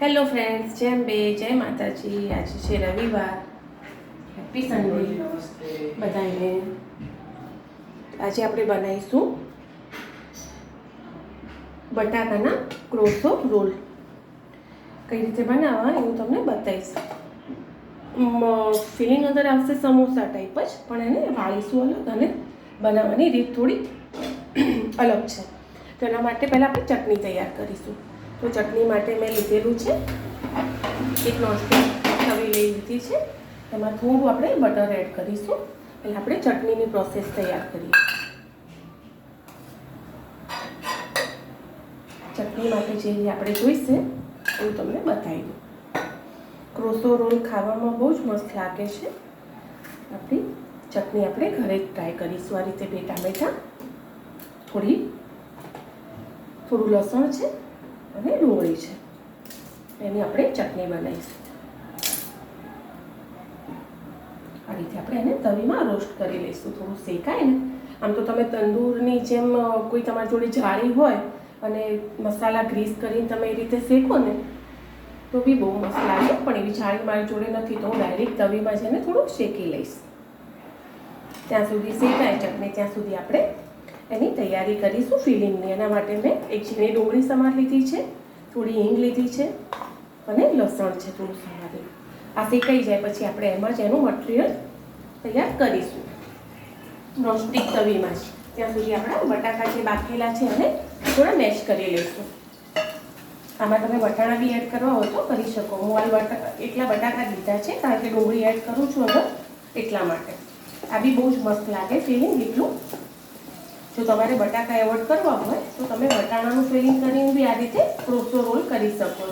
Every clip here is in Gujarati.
હેલો ફ્રેન્ડ્સ જેમ બે જય માતાજી. આજે છે રવિવાર. હેપી સન્ડે બધાને. આજે આપણે બનાવીશું બટાકાના ક્રોસો રોલ. કઈ રીતે બનાવવા એ હું તમને બતાવીશ. ફિલિંગ અંદર આવશે સમોસા ટાઈપ જ, પણ એને વાળીશું અલગ અને બનાવવાની રીત થોડી અલગ છે. તો એના માટે પહેલાં આપણે ચટણી તૈયાર કરીશું. તો ચટણી માટે મેં લીધેલું છે. એક નોનસ્ટિક તવી લઈ લીધી છે. એમાં થોડું આપણે બટર એડ કરીશું. એટલે આપણે ચટણીની પ્રોસેસ તૈયાર કરીએ. ચટણી માટે જે આપણે જોઈશે, હું તમને બતાવી દઉં. ક્રોસો રોલ ખાવામાં બહુ જ મસ્ત લાગે છે. આપણી ચટણી આપણે ઘરે જ ટ્રાય કરીશું. આ રીતે બે ટામેટા થોડી, થોડું લસણ છે. અને ડુંગળી છે. એની આપણે ચટણી બનાવીશું. આ રીતે આપણે એને તવીમાં રોસ્ટ કરી લઈશું. થોડું શેકાય ને. આમ તો તમે તંદૂરની જેમ કોઈ તમારી જોડે જાળી હોય અને મસાલા ગ્રીસ કરીને તમે એ રીતે શેકો ને, તો બી બહુ મસ્ત લાગે. પણ એવી જાળી મારી જોડે નથી, તો હું ડાયરેક્ટ તવીમાં જઈને થોડુંક શેકી લઈશ. ત્યાં સુધી શેકાય ચટણી, ત્યાં સુધી આપણે એની તૈયારી કરીશું ફિલિંગની. એના માટે મેં એક ઝીણી ડુંગળી સમાર લીધી છે, થોડી હિંગ લીધી છે અને લસણ છે, થોડું સમારેલું આ શેકાઈ જાય પછી આપણે એમાં જ એનું મટીરિયલ તૈયાર કરીશું. નોનસ્ટિક તવીમાં જ. ત્યાં સુધી આપણે બટાકા જે બાફેલા છે એને થોડા મેશ કરી લઈશું. આમાં તમે વટાણા બી એડ કરવા હોય તો કરી શકો. હું આ બટાકા એટલા બટાકા લીધા છે, કારણ કે ડુંગળી એડ કરું છું હવે એટલા માટે. આ બી બહુ જ મસ્ત લાગે. ફિલિંગ એટલું જો તમારે બટાકા એવોર્ડ કરવા હોય, તો તમે બટાણાનું ફિલિંગ કરીને બી આ રીતે ક્રોસો રોલ કરી શકો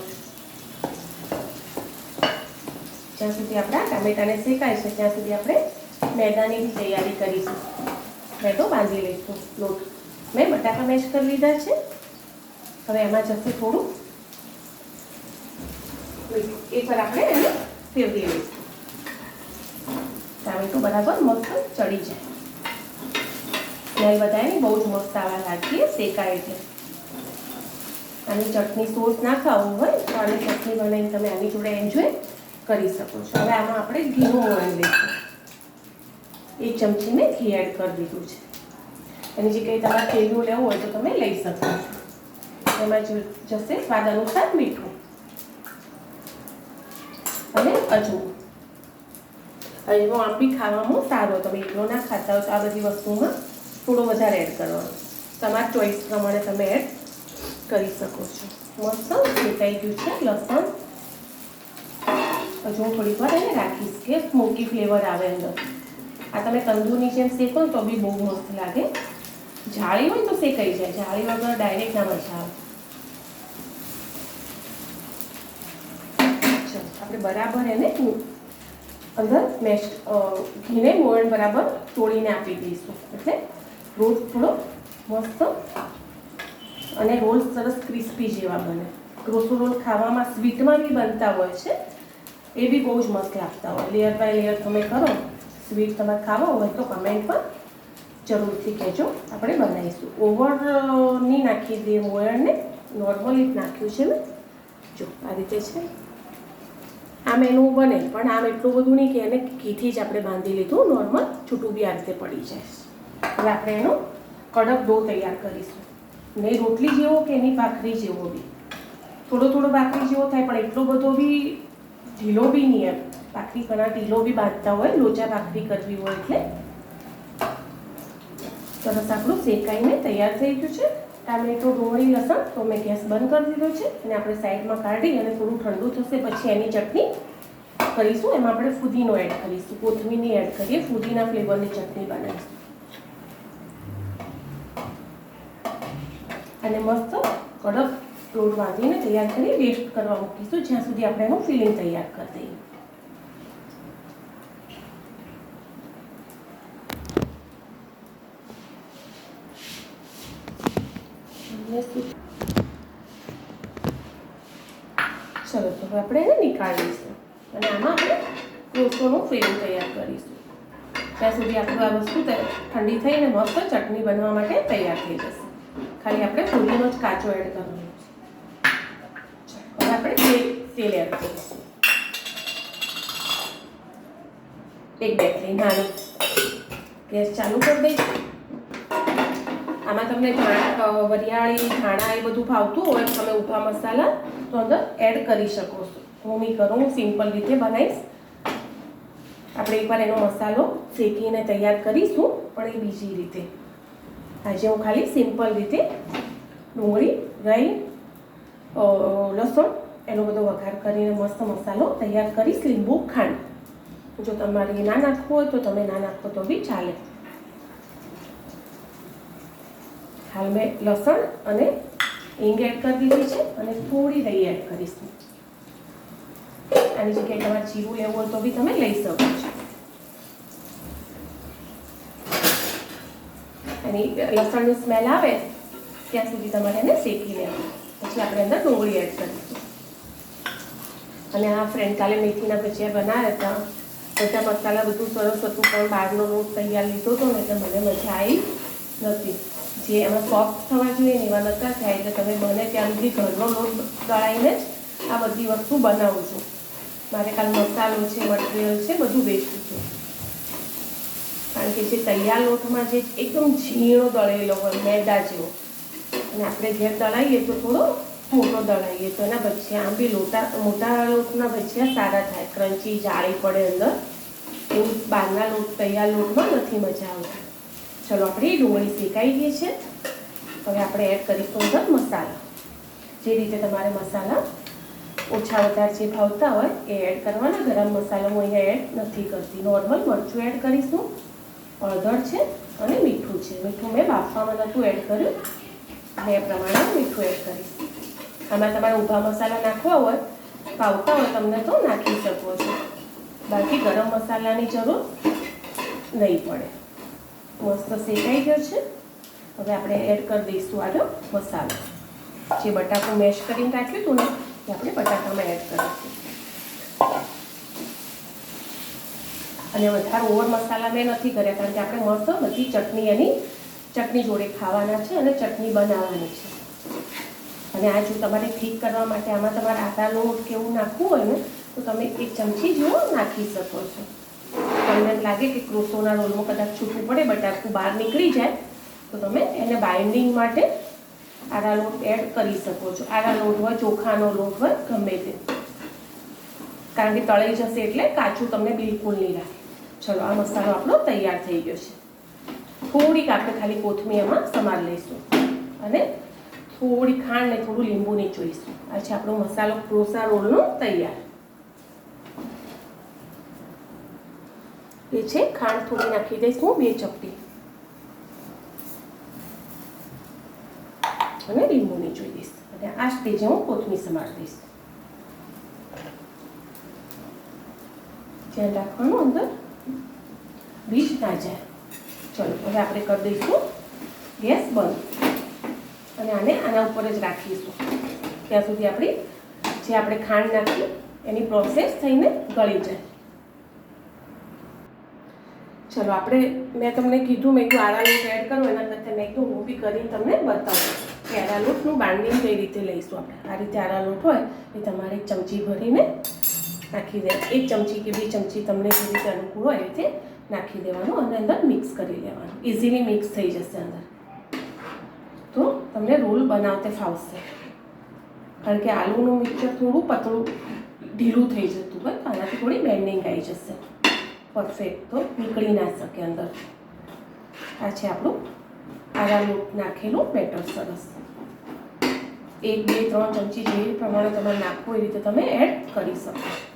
જ્યાં સુધી આપણા ટામેટાને શેકાય છે, ત્યાં સુધી આપણે મેદાની બી તૈયારી કરીશું. મેદો બાંધી લઈશું લોટ. મેં બટાકા મેશ કરી લીધા છે. હવે એમાં જશે થોડું. એ એકવાર આપણે એને ફેરવી લઈશું. ટામેટું બરાબર મસ્ત ચડી જાય. સ્મેલ બધાને બહુ જ મસ્ત આવા લાગીએ શેકાય એટલે. આની ચટણી સોસ ના ખાવું હોય તો આની ચટણી બનાવીને તમે આની જોડે એન્જોય કરી શકો છો. હવે આમાં આપણે ઘીનું મોણ લઈશું એક ચમચી મેં ઘી એડ કરી દીધું છે. એની કંઈ તમારે તેલનું લેવું હોય તો તમે લઈ શકો છો. એમાં જશે સ્વાદ અનુસાર મીઠું અને અજમો. અજમો આમ બી ખાવામાં સારો, તમે એટલો ના ખાતા હોય તો આ બધી વસ્તુમાં થોડો વધારે એડ કરવાનો તમારા ચોઈસ પ્રમાણે તમે એડ કરી શકો છો. મસ્ત શેકાઈ ગયું છે લસણ. હજુ હું થોડીક વાર એને રાખીશ કે સ્મોકી ફ્લેવર આવે અંદર. આ તમે તંદૂરની જેમ શેકો તો બી બહુ મસ્ત લાગે. જાળી હોય તો શેકાઈ જાય. જાળી વગર ડાયરેક્ટ ના મજા આવે. આપણે બરાબર એને અંદર મેશ ઘીને મોણ બરાબર તોડીને આપી દઈશું. એટલે રોલ થોડો મસ્ત અને રોલ સરસ ક્રિસ્પી જેવા બને. ક્રોસો રોલ ખાવામાં સ્વીટમાં બી બનતા હોય છે, એ બી બહુ જ મસ્ત લાગતા હોય. લેયર બાય લેયર તમે કરો, સ્વીટ તમે ખાવા હોય તો કમેન્ટ પર જરૂરથી કહેજો. આપણે બનાવીશું. ઓવર નહીં નાખી દઈએ મોયણને નોર્મલી જ નાખ્યું છે મેં. જો, આ રીતે છે. આમ એનું બને. પણ આમ એટલું બધું નહીં કે એને ઘીથી જ આપણે બાંધી લીધું. નોર્મલ છૂટું બી આ રીતે પડી જાય. હવે આપણે એનો કડક ડો તૈયાર કરીશું. નહીં રોટલી જેવો કે એની ભાખરી જેવો બી. થોડો થોડો ભાખરી જેવો થાય, પણ એટલો બધો બી ઢીલો બી નહીં એમ. ભાખરી ઘણા ઢીલો બી બાંધતા હોય, લોચા ભાખરી કરવી હોય એટલે. સરસ આપણું શેકાઈને તૈયાર થઈ ગયું છે. ટામેટો ડુંગળી લસણ, તો મેં ગેસ બંધ કરી દીધો છે. અને આપણે સાઈડમાં કાઢી અને થોડું ઠંડુ થશે પછી એની ચટણી કરીશું. એમાં આપણે ફુદીનો એડ કરીશું. કોથમીની એડ કરીએ, ફુદીના ફ્લેવરની ચટણી બનાવીશું. અને મસ્ત કડક લોટ બાંધીને તૈયાર કરી રેસ્ટ કરવા મૂકીશું, જ્યાં સુધી આપણે એનું ફિલિંગ તૈયાર કરી દઈએ. ચલો, તો હવે આપણે એને નીકાળીશું અને આમાં આપણે ક્રોસોનું ફિલિંગ તૈયાર કરીશું. ત્યાં સુધી આપણું આ વસ્તુ ઠંડી થઈને મસ્ત ચટણી બનવા માટે તૈયાર થઈ જશે. ખાલી આપણે ફૂલીનો જ કાચો એડ કરવાનો છે. આપણે બે તેલ એડ કરીશું. એક બેટરી નાનું. ગેસ ચાલુ કરી દઈશું. આમાં તમને ધાણા વરિયાળી, ધાણા એ બધું ભાવતું હોય, તમે ઊભા મસાલા તો અંદર એડ કરી શકો છો. હું નહીં કરું સિમ્પલ રીતે બનાવીશ. આપણે એકવાર એનો મસાલો શેકીને તૈયાર કરીશું, પણ એ બીજી રીતે. આજે હું ખાલી સિમ્પલ રીતે ડુંગળી, રાઈ લસણ, એનો બધો વઘાર કરીને મસ્ત મસાલો તૈયાર કરીશ, લીંબુ, ખાંડ. જો તમારે ના નાખવું હોય તો તમે ના નાખો તો બી ચાલે. હાલ મેં લસણ અને હિંગ એડ કરી દીધી છે અને થોડી દહીં એડ કરીશું. આની જગ્યાએ તમારે જીરું લેવું હોય તો બી તમે લઈ શકો છો. એની લસણની સ્મેલ આવે, ત્યાં સુધી તમારે એને શેકી લેવાનું. પછી આપણે અંદર ડુંગળી એડ કરીશું. અને આ ફ્રેન્ડ કાલે મેથીના ભજીયા બનાવ્યા હતા. બધા મસાલા બધું સરસ હતું, પણ બહારનો રોટ તૈયાર લીધો હતો ને, એટલે મને મજા આવી નથી જે એમાં સોફ્ટ થવા જોઈએ ને એવા નતા થાય, એટલે તમે બને ત્યાં સુધી ઘરનો લોટ દળાઈને જ આ બધી વસ્તુ બનાવું છું. મારે કાલ મસાલો છે મટીરિયલ છે, બધું વેસ્ટ છે. કે જે તૈયાર લોટમાં જે એકદમ ઝીણો દળેલો હોય, મેદા જેવો. અને આપણે ઘેર દળાઈએ તો થોડો મોટો દળાવીએ તો એના ભજીયા આમ બી લોટા, મોટા લોટના ભજીયા સારા થાય. ક્રંચી, જાળી પડે અંદર. એવું બહારના લોટ, તૈયાર લોટમાં નથી મજા આવતી. ચલો, આપણે ડુંગળી શેકાઈ ગઈ છે. હવે આપણે એડ કરીશું અંદર મસાલા. જે રીતે તમારે મસાલા ઓછા વધારે જે ભાવતા હોય એ એડ કરવાના. ગરમ મસાલો હું અહીંયા એડ નથી કરતી. નોર્મલ મરચું એડ કરીશું. હળદર છે અને મીઠું છે. મીઠું મેં બાફવામાં નહોતું એડ કર્યું. અને એ પ્રમાણે મીઠું એડ કરીશ. આમાં તમારે ઊભા મસાલા નાખવા હોય પાવતા હોય તમને તો નાખી શકો છો. બાકી ગરમ મસાલાની જરૂર નહીં પડે. મસ્ત શેકાઈ ગયો છે. હવે આપણે એડ કરી દઈશું આનો મસાલો. જે બટાકું મેશ કરીને રાખ્યું હતું ને, એ આપણે બટાકામાં એડ કરીશું. અને વધારે ઓવર મસાલા મેં નથી કર્યા કારણ કે આપણે મસ્ત બધી ચટણી એની, ચટણી જોડે ખાવાના છે અને ચટણી બનાવવાની છે. અને આ જો તમારે ઠીક કરવા માટે આમાં તમારે આટા લોટ કે એવું નાખવું હોય ને, તો તમે એક ચમચી જેવો નાખી શકો છો. તમને લાગે કે ક્રોસોના રોલમાં કદાચ છૂટવું પડે બટાકું બહાર નીકળી જાય, તો તમે એને બાઇન્ડિંગ માટે આરા લોટ એડ કરી શકો છો. આરા લોટ હોય, ચોખાનો લોટ હોય, ગમે તે. કારણ કે તળાઈ જશે એટલે કાચું તમને બિલકુલ નહીં લાગે. ચલો આ મસાલો આપણો તૈયાર થઈ ગયો છે. થોડીક આપણે ખાલી કોથમી એમાં સમાર લઈશું અને થોડી ખાંડ ને થોડું લીંબુ નીચોઈશું આ છે આપણો મસાલો ક્રોસા રોલનો તૈયાર. એ છે ખાંડ થોડી નાખી દઈશું બે ચપટી. અને લીંબુ નીચોઈ દઈશ. અને આ સ્ટેજે હું કોથમીર સમાર દઈશ. ધ્યાન રાખવાનું અંદર. બીજ ના જાય ચલો, હવે આપણે કરી દઈશું. ગેસ બંધ. અને આને આના ઉપર જ રાખીશું. ત્યાં સુધી આપણી જે આપણે ખાંડ નાખી, એની પ્રોસેસ થઈને ગળી જાય. ચલો, આપણે, મેં તમને કીધું, મેં કીધું આરા એડ કરો, એના કરતાં મેં કીધું, હું બી કરીને તમને બતાવું. કે આરા લોટનું કઈ રીતે લઈશું આપણે? આ રીતે આરા લોટ હોય, એ તમારે ચમચી ભરીને નાખી દે. એક ચમચી કે બે ચમચી તમને જે રીતે અનુકૂળ હોય એ રીતે નાખી દેવાનું અને અંદર મિક્સ કરી લેવાનું. ઇઝીલી મિક્સ થઈ જશે અંદર. તો તમને રોલ બનાવતે ફાવશે. કારણ કે આલુનું મિક્સર થોડું પતળું, ઢીલું થઈ જતું હોય તો આનાથી થોડી બેન્ડિંગ આવી જશે. પરફેક્ટ તો નીકળી ના શકે અંદર. આ છે આપણું આરા નાખેલું બેટર સરસ. એક, બે, ત્રણ ચમચી જે પ્રમાણે તમારે નાખવું એ રીતે તમે એડ કરી શકો.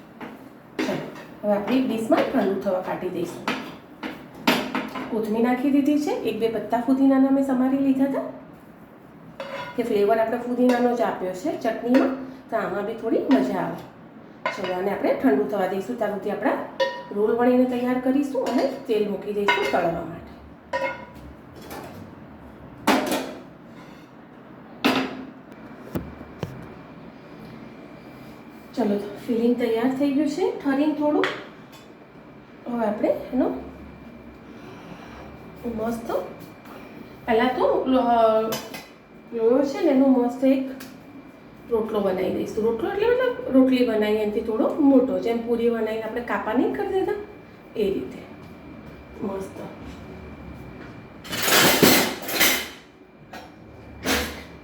હવે આપણે ડીશમાં ઠંડુ થવા કાઢી દઈશું. કોથમીર નાખી દીધી છે. એક બે પત્તા ફુદીનાના મેં સમારી લીધા હતા. કે ફ્લેવર આપણે ફુદીનાનો જ આપ્યો છે ચટણીમાં. તો આમાં બી થોડી મજા આવે. ચલો અને આપણે ઠંડુ થવા દઈશું. ત્યાં સુધી આપણા રોલ વણીને તૈયાર કરીશું અને તેલ મૂકી દઈશું તળવા માટે. ચલો ફિલિંગ તૈયાર થઈ ગયું છે. ઠરીને થોડું હવે આપણે એનો મસ્ત પહેલાં તો લોયો છે ને એનો મસ્ત એક રોટલો બનાવી દઈશું. રોટલો એટલે મતલબ રોટલી બનાવી એનાથી થોડો મોટો. જેમ પૂરી બનાવીને આપણે કાપા નહીં કરી દેતા, એ રીતે. મસ્ત.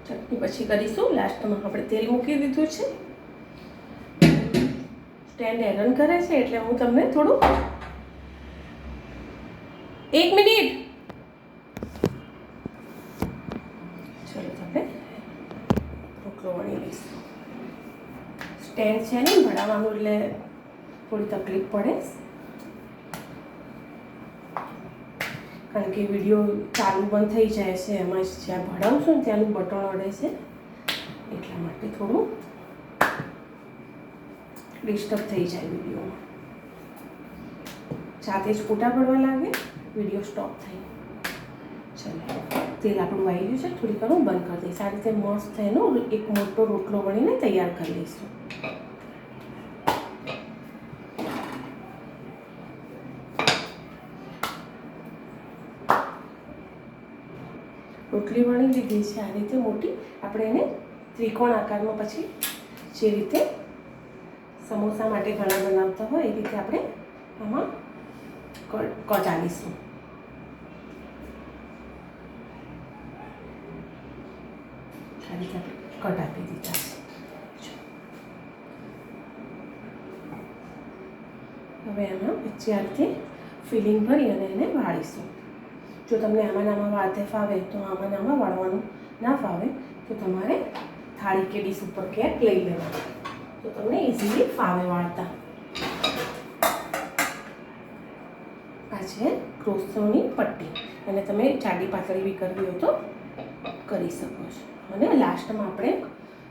ચટણી પછી કરીશું. લાસ્ટમાં આપણે તેલ મૂકી દીધું છે. સ્ટેન્ડ હેરન કરે છે એટલે હું તમને થોડું એક મિનિટ. ચલો તમે રોટલો વણી લઈશ. સ્ટેન્ડ છે ને ભણાવવાનું એટલે થોડી તકલીફ પડે. કારણ કે વીડિયો ચાલુ બંધ થઈ જાય છે, એમાં જ જ્યાં ભણાવશું ને ત્યાંનું બટન અડે છે, એટલા માટે થોડું ડિસ્ટર્બ થઈ જાય વિડીયોમાં જાતે જ ફોટા પડવા લાગે વીડિયો સ્ટોપ થઈ ચલો, તેલ આપણું આવી ગયું છે થોડી ઘણું બંધ કરી દઈશ. આ રીતે મસ્ત એનો એક મોટો રોટલો વણીને તૈયાર કરી લઈશું. રોટલી વણી લીધી છે, આ રીતે મોટી, આપણે એને ત્રિકોણ આકારમાં પછી જે રીતે સમોસા માટે ઘણા બનાવતા હોય, એ રીતે આપણે આમાં કચાવીશું આ રીતે કટ આપી દીધા હવે એમાં વચ્ચે ફિલિંગ ભરી અને એને વાળીશું. જો તમને આમાં આમાં વાતે ફાવે, તો આમાં આમાં વાળવાનું ના ફાવે, તો તમારે થાળી કે ડીશ ઉપર ક્યાંક લઈ લેવાનું. તો તમને ઇઝીલી ફાવે વાળતા આ છે ક્રોસોની પટ્ટી. અને તમે જાડી પાતળી બી કરવી હોય તો કરી શકો છો. અને લાસ્ટમાં આપણે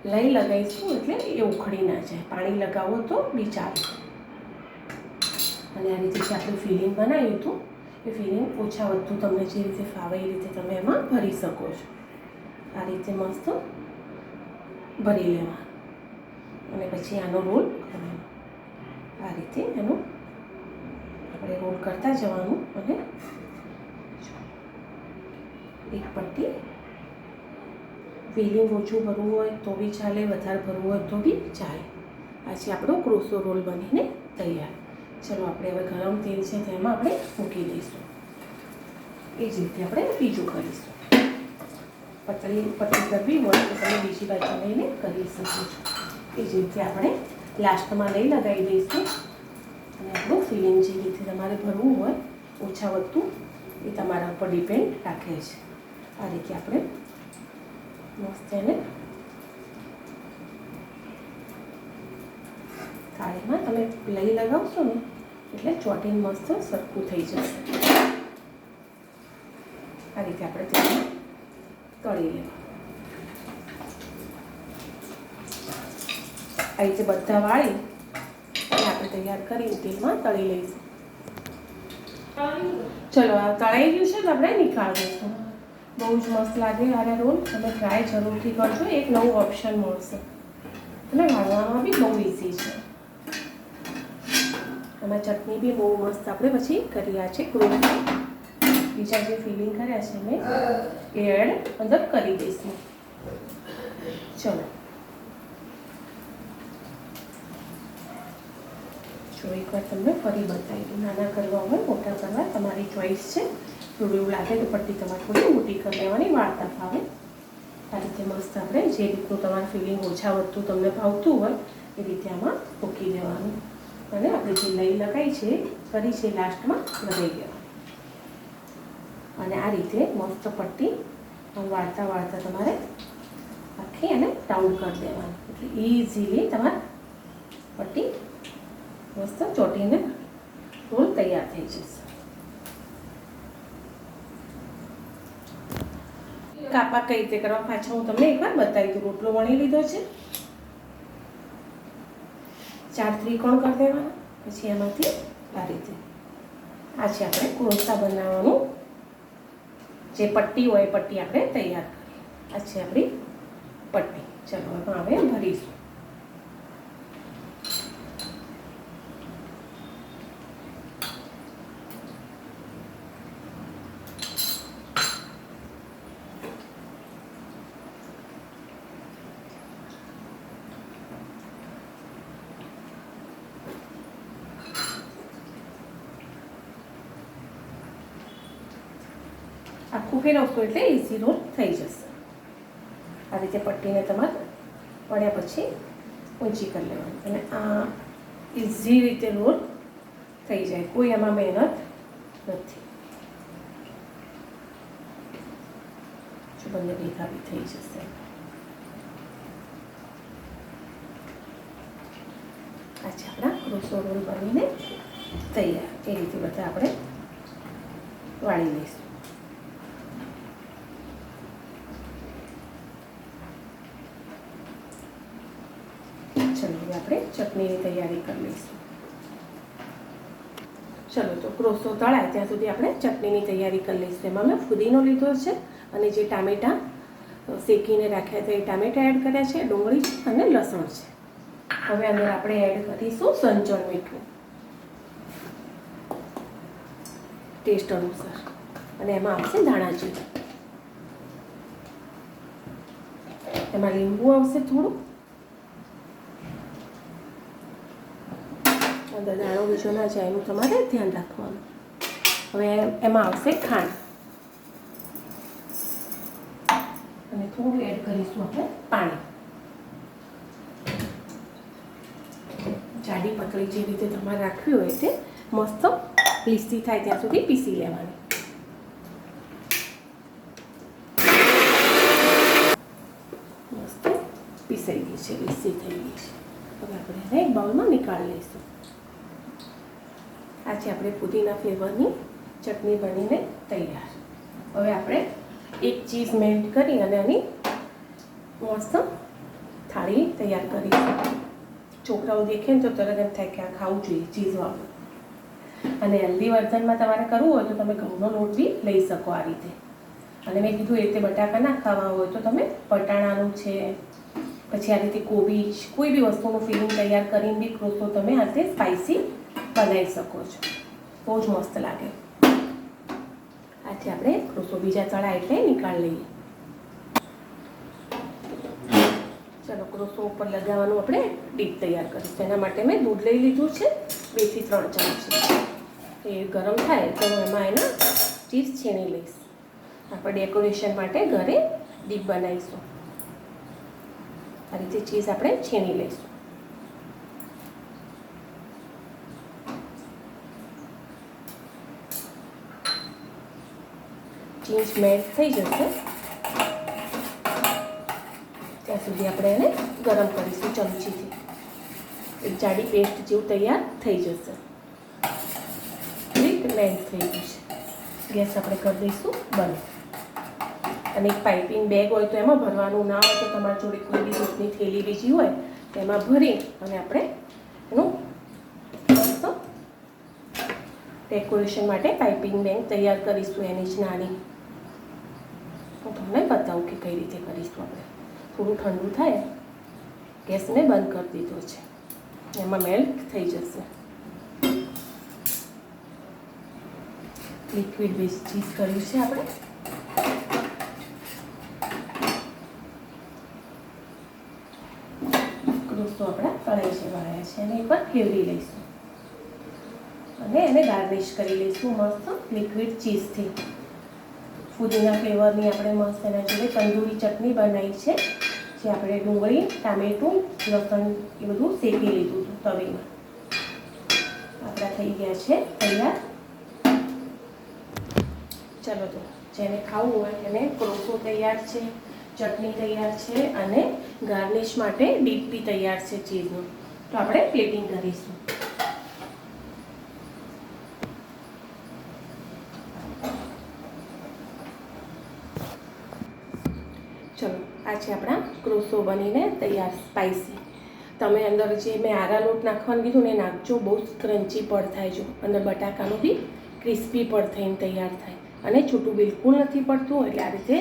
લઈ લગાવીશું એટલે એ ઉખડી ના જાય. પાણી લગાવો તો બી ચાલે. અને આ રીતે જે આપણે ફિલિંગ બનાવ્યું હતું, એ ફિલિંગ ઓછા વધતું તમને જે રીતે ફાવે એ રીતે તમે એમાં ભરી શકો છો. આ રીતે મસ્ત ભરી લેવાનું. અને પછી આનો રોલ આ રીતે એનો આપણે રોલ કરતા જવાનું અને એક પટ્ટી ફિલિંગ ઓછું ભરવું હોય તો બી ચાલે, વધારે ભરવું હોય તો બી ચાલે. આજે આપણો ક્રોસો રોલ બનીને તૈયાર. ચલો આપણે હવે ગરમ તેલ છે તેમાં આપણે મૂકી દઈશું. એ જ રીતે આપણે બીજું કરીશું. પતળી પતળી કરવી હોય તો તમે બીજી બાજુ લઈને કરી શકો છો. એ જ રીતે આપણે લાસ્ટમાં લઈ લગાવી દઈશું. અને આપણું ફિલિંગ જે રીતે તમારે ભરવું હોય, ઓછા વધતું એ તમારા ઉપર ડિપેન્ડ રાખે છે. આ રીતે આપણે મસ્ત એને થાળીમાં તમે લઈ લગાવશો ને, એટલે ચોટીને મસ્ત સરખું થઈ જશે. આ રીતે આપણે તેને તળી લેવા આ રીતે બધા વાળી આપણે તૈયાર કરીને તેલમાં તળી લઈશું. ચલો, આ તળાઈ ગયું છે તો આપણે નીકાળી દઈશું બહુ જ મસ્ત લાગે આ રોલ. તમે ટ્રાય જરૂરથી કરજો, એક નવું ઓપ્શન મળશે. અને વાળવામાં બી બહુ ઇઝી છે. આમાં ચટણી બી બહુ મસ્ત આપણે પછી કર્યા છે ક્રોસ બીજા જે ફિલિંગ કર્યા છે મેં એ એડ અંદર કરી દઈશું. ચલો. જો એકવાર તમને ફરી બતાવી દઉં. નાના કરવા હોય, મોટા કરવા, તમારી ચોઈસ છે. થોડું એવું લાગે તો પટ્ટી તમારે થોડી મોટી કરી લેવાની વાર્તા ફાવે આ રીતે મસ્ત આપણે જે રીતનું તમારું ફિલિંગ ઓછા વધતું તમને ભાવતું હોય, એ રીતે આમાં મૂકી દેવાનું. અને આપણે જે લઈ લગાવી છે કરી છે લાસ્ટમાં લગાવી દેવાનું. અને આ રીતે મસ્ત પટ્ટી વાળતા વાળતા તમારે આખી એને ટાઉન કરી દેવાની. એટલે ઇઝીલી તમારે પટ્ટી મસ્ત ચોટીને રોલ તૈયાર થઈ જશે. કાપા કઈ રીતે કરવા પાછા હું તમને એકવાર બતાવી દઉં. રોટલો વણી લીધો છે. ચાર ત્રિકોણ કરી દેવાના. પછી એમાંથી આ રીતે. આ છે આપણે કોળસા બનાવવાનું. જે પટ્ટી હોય એ પટ્ટી આપણે તૈયાર કરી આ છે આપણી પટ્ટી. ચલો, હવે ભરીશું આખું ફેરવશો એટલે ઇઝી રોલ થઈ જશે. આ રીતે પટ્ટીને તમારે પડ્યા પછી ઊંચી કરી લેવાની. અને આ ઇઝી રીતે રોલ થઈ જાય. કોઈ એમાં મહેનત નથી. બંને ભેગા બી થઈ જશે. આજે આપણા ક્રોસો રોલ બનીને તૈયાર. એ રીતે બધા આપણે વાળી લઈશું ચલો હવે આપણે ચટણીની તૈયારી કરી લઈશું. ચલો તો ક્રોસો તળાય, ત્યાં સુધી આપણે ચટણીની તૈયારી કરી લઈશું. એમાં મેં ફુદીનો લીધો છે અને જે ટામેટાં શેકીને રાખ્યા છે એ ટામેટાં એડ કર્યા છે, ડુંગળી અને લસણ છે. હવે અંદર આપણે એડ કરીશું સંચળ મીઠું. ટેસ્ટ અનુસાર. અને એમાં આવશે ધાણા જીરું. એમાં લીંબુ આવશે થોડું. અંદર દાણો બીજો ના જાય એનું તમારે ધ્યાન રાખવાનું. હવે એમાં આવશે ખાંડ. અને થોડું એડ કરીશું આપણે પાણી. જાડી પકડી જે રીતે તમારે રાખવી હોય તે મસ્ત લીસી થાય ત્યાં સુધી પીસી લેવાની. મસ્ત પીસાઈ ગઈ છે લીસી થઈ ગઈ છે. હવે આપણે એને એક બાઉલમાં નીકાળી લઈશું. આ છે આપણે પુદીના ફ્લેવરની ચટણી બનીને તૈયાર. હવે આપણે એક ચીઝ મેલ્ટ કરી અને આની મસ્ત થાળી તૈયાર કરી છોકરાઓ દેખે ને તો તરત એમ થાય કે આ ખાવું જોઈએ ચીઝવાળું અને હેલ્ધી વર્ઝનમાં તમારે કરવું હોય તો તમે ઘઉંનો લોટ બી લઈ શકો આ રીતે. અને મેં કીધું એ રીતે બટાકા ના હોય તો તમે પટાણાનું છે, પછી આ રીતે કોબીજ, કોઈ બી વસ્તુનું ફિલિંગ તૈયાર કરીને બી ક્રોસો તમે આ રીતે સ્પાઇસી બનાવી શકો છો. બહુ જ મસ્ત લાગે. આજે આપણે ક્રોસો બીજા ચણા એટલે નિકાળી લઈએ. ચાલો ક્રોસો ઉપર લગાવવાનું આપણે ડીપ તૈયાર કરીશું એના માટે મેં દૂધ લઈ લીધું છે. બેથી ત્રણ ચમચ. એ ગરમ થાય તો હું એમાં એના ચીઝ છીણી લઈશ. આપણે ડેકોરેશન માટે ઘરે ડીપ બનાવીશું. આ રીતે ચીઝ આપણે છીણી લઈશું. ચીઝ મેલ્ટ થઈ જશે. ત્યાં સુધી આપણે એને ગરમ કરીશું ચમચીથી. એક જાડી પેસ્ટ જેવું તૈયાર થઈ જશે. એક મેલ્ટ થઈ છે ગેસ આપણે કરી દઈશું બંધ. અને એક પાઇપિંગ બેગ હોય તો એમાં ભરવાનું ના હોય તો તમારી જોડે કોઈ બી દૂધની થેલી બીજી હોય એમાં ભરી અને આપણે એનું ડેકોરેશન માટે પાઇપિંગ બેગ તૈયાર કરીશું. એની જ નાની બતાવું કે કઈ રીતે કરીશું આપણે. થોડું ઠંડુ થાય, ગેસને બંધ કરી દીધો છે. એમાં મેલ્ટ થઈ જશે. લિક્વિડ બેઝ ચીઝ કર્યું છે આપણે. ક્રોસો આપણા તળાઈ છે વળાયા છે. અને એકવાર ફેરવી લઈશું. અને એને ગાર્નિશ કરી લઈશું મસ્ત લિક્વિડ ચીઝથી ફુદીના ફ્લેવરની આપણે મસ્ત એના જોડે તંદૂરી ચટણી બનાવી છે, જે આપણે ડુંગળી, ટામેટું, લસણ એ બધું શેકી લીધું હતું તવીમાં. આપણા થઈ ગયા છે તૈયાર. ચલો તો જેને ખાવું હોય એને ક્રોસો તૈયાર છે, ચટણી તૈયાર છે અને ગાર્નિશ માટે ડીપ તૈયાર છે ચીઝનું. તો આપણે પ્લેટિંગ કરીશું ચલો આ છે ક્રોસો બનીને તૈયાર સ્પાઇસી તમે અંદર જે મેં આરા લોટ નાખવાનું કીધું ને નાખજો, બહુ જ ક્રન્ચી પડ થાય જો. અંદર બટાકાનું બી ક્રિસ્પી પડ થઈને તૈયાર થાય. અને છૂટું બિલકુલ નથી પડતું, એટલે આ રીતે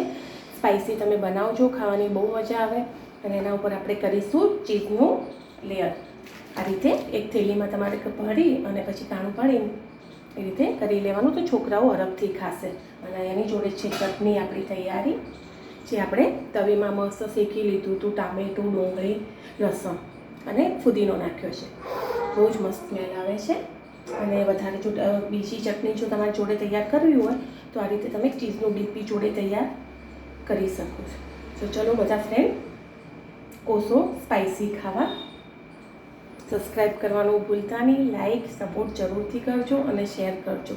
સ્પાઇસી તમે બનાવજો, ખાવાની બહુ મજા આવે. અને એના ઉપર આપણે કરીશું ચીઝનું લેયર આ રીતે એક થેલીમાં તમારે ભરી અને પછી કાણું પાડીને એ રીતે કરી લેવાનું. તો છોકરાઓ અરબથી ખાશે. અને એની જોડે છે ચટણી આપણી તૈયારી. જે આપણે તવીમાં મસ્ત શેકી લીધું હતું, ટામેટું, ડુંગળી, લસણ અને ફુદીનો નાખ્યો છે. બહુ જ મસ્ત સ્મેલ આવે છે. અને વધારે જો બીજી ચટણી જો તમારી જોડે તૈયાર કરવી હોય, તો આ રીતે તમે ચીઝનું ડીપી જોડે તૈયાર કરી શકો છો. તો ચલો બધા ફ્રેન્ડ કોસો સ્પાઇસી ખાવા. સબસ્ક્રાઈબ કરવાનું ભૂલતા નહીં. લાઈક સપોર્ટ જરૂરથી કરજો અને શેર કરજો.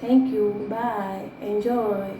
Thank you bye enjoy